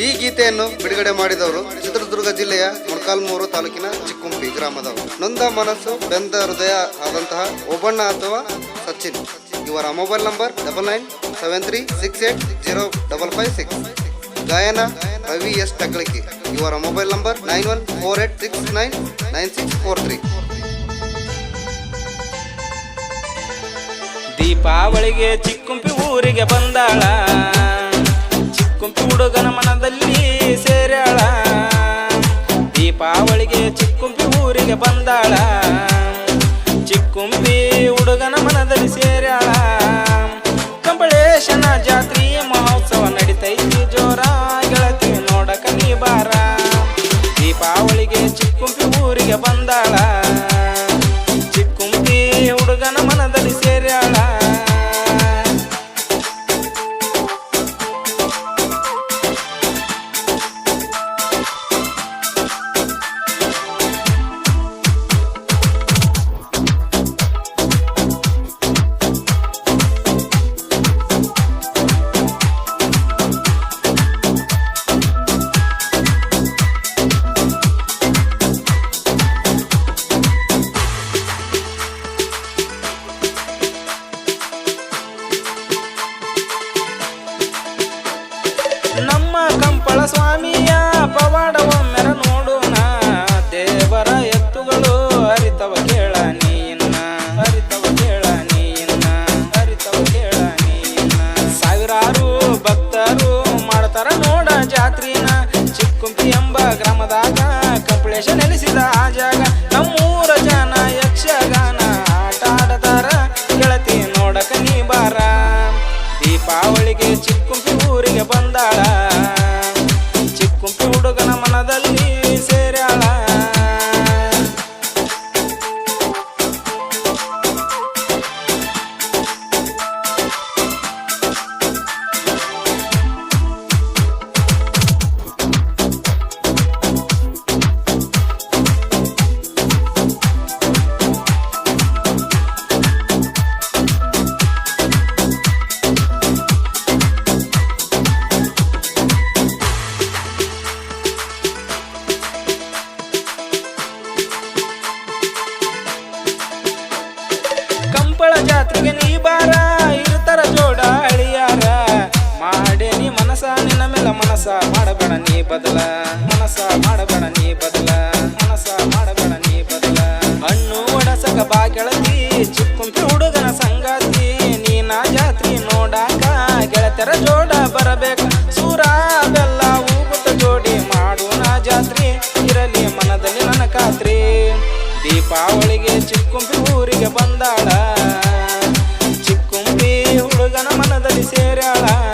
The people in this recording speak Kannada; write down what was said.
ಈ ಗೀತೆಯನ್ನು ಬಿಡುಗಡೆ ಮಾಡಿದವರು ಚಿತ್ರದುರ್ಗ ಜಿಲ್ಲೆಯ ಮೊಳಕಾಲ್ಮೂರು ತಾಲೂಕಿನ ಚಿಕ್ಕುಂಬಿ ಗ್ರಾಮದವರು. ನೊಂದ ಮನಸ್ಸು, ಬೆಂದ ಹೃದಯ ಆದಂತಹ ಒಬ್ಬಣ್ಣ ಅಥವಾ ಸಚಿನ್. ಇವರ mobile number double nine seven three six eight zero double five six. ಗಾಯನ ರವಿ ಎಸ್ ಟಕ್ಳಿಕಿ ಇವರ mobile number nine one four eight six nine nine six four three. ದೀಪಾವಳಿಗೆ ಚಿಕ್ಕುಂಪಿ ಊರಿಗೆ ಬಂದಾಳ. ಚಿಕ್ಕುಂಪಿ ಹುಡುಗನ ಮನದಲ್ಲಿ ಸೇರ್ಯಾಳ. ದೀಪಾವಳಿಗೆ ಚಿಕ್ಕುಂಬಿ ಊರಿಗೆ ಬಂದಾಳ. ಚಿಕ್ಕುಂಬಿ ಹುಡುಗನ ಮನದಲ್ಲಿ ಸೇರ್ಯಾಳ. ಕಂಬಳೇಶನ ಜಾತ್ರೆ ಮಹೋತ್ಸವ ನಡೀತೈತಿ ಜೋರ. ಗೆಳತಿ ನೋಡಕ ನೀ ಬಾರ. ದೀಪಾವಳಿಗೆ ಚಿಕ್ಕುಂಬಿ ಊರಿಗೆ ಬಂದಾಳ. ಸ್ವಾಮಿಯ ಪವಾಡ ಒಮ್ಮೆರ ನೋಡೋಣ. ದೇವರ ಎತ್ತುಗಳು ಅರಿತವ ಕೇಳ ನೀನ್ನ ಹರಿತವ ಕೇಳ ನೀನ್ನ ಹರಿತವ ಕೇಳ ನೀನ್ನ ಸಾವಿರಾರು ಭಕ್ತರು ಮಾಡ್ತಾರ ನೋಡ ಜಾತ್ರಿನ. ಚಿಕ್ಕುಂಪಿ ಎಂಬ ಗ್ರಾಮದಾಗ ಕಪಿಳೇಶ ನೆಲೆಸಿದ ಆ ಜಾಗ. ಮನಸ ಮಾಡಬೇಡ ನೀ ಬದಲ. ಮನಸ ಮಾಡಬೇಡ ನೀ ಬದಲ. ಮನಸ ಮಾಡಬೇಡ ನೀ ಬದಲ. ಹಣ್ಣು ಒಡಸಕ ಬಾ ಕೆಳತಿ ಚಿಕ್ಕುಂಪಿ ಹುಡುಗನ ಸಂಗಾತಿ. ನೀನ ಜಾತ್ರಿ ನೋಡಾಕ ಗೆಳತರ ಜೋಡ ಬರಬೇಕ. ಸೂರ ಬೆಲ್ಲ ಹೂಗುತ್ತ ಜೋಡಿ ಮಾಡೋಣ ಜಾತ್ರಿ. ಇರಲಿ ಮನದಲ್ಲಿ ನನ್ನ ಖಾತ್ರಿ. ದೀಪಾವಳಿಗೆ ಚಿಕ್ಕುಂಪಿ ಊರಿಗೆ ಬಂದಾಳ. ಚಿಕ್ಕುಂಪಿ ಹುಡುಗನ ಮನದಲ್ಲಿ ಸೇರ್ಯಾಳ.